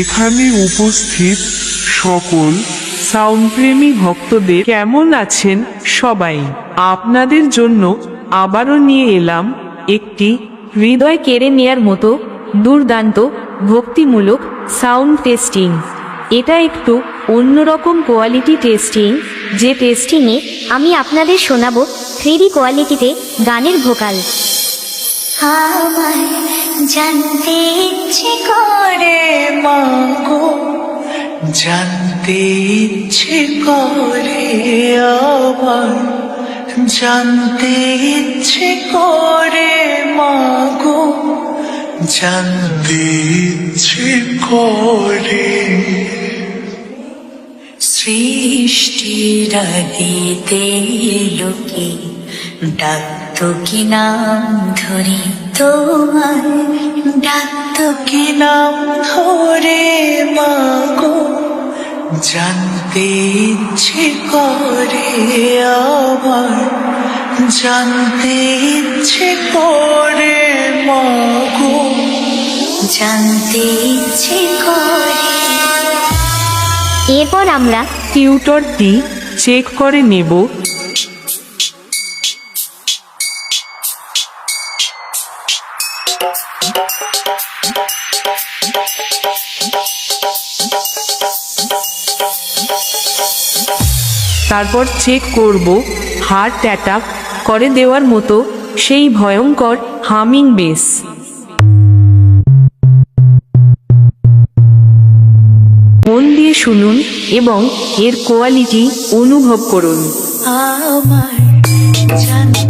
এখানে উপস্থিত সকল সাউন্ডপ্রেমী ভক্তদের কেমন আছেন সবাই? আপনাদের জন্য আবারও নিয়ে এলাম একটি হৃদয় কেড়ে নেয়ার মতো দুর্দান্ত ভক্তিমূলক সাউন্ড টেস্টিং। এটা একটু অন্যরকম কোয়ালিটি টেস্টিং যে টেস্টিংয়ে আমি আপনাদের শোনাবো থ্রিডি কোয়ালিটিতে গানের ভোকাল। আমার জানতে ইচ্ছে করে, মাগো। জানতে ইচ্ছে করে আবার জানতে ইচ্ছে করে, মাগো। জানতে ইচ্ছে করে। সৃষ্টির দিতে লোকে ডাকত কি নাম ধরে? তোমার ডাকত কি নাম ধরে মাগো? জানতে ইচ্ছে করে আবার, জানতে ইচ্ছে করে মাগো? জানতে ইচ্ছে করে। এরপর আমরা টিউটরটি চেক করে নেব তারপর চেক করব হার্ট অ্যাটাক করে দেওয়ার মতো সেই ভয়ঙ্কর হামিং বেস মন দিয়ে শুনুন এবং এর কোয়ালিটি অনুভব করুন। আমার জানতে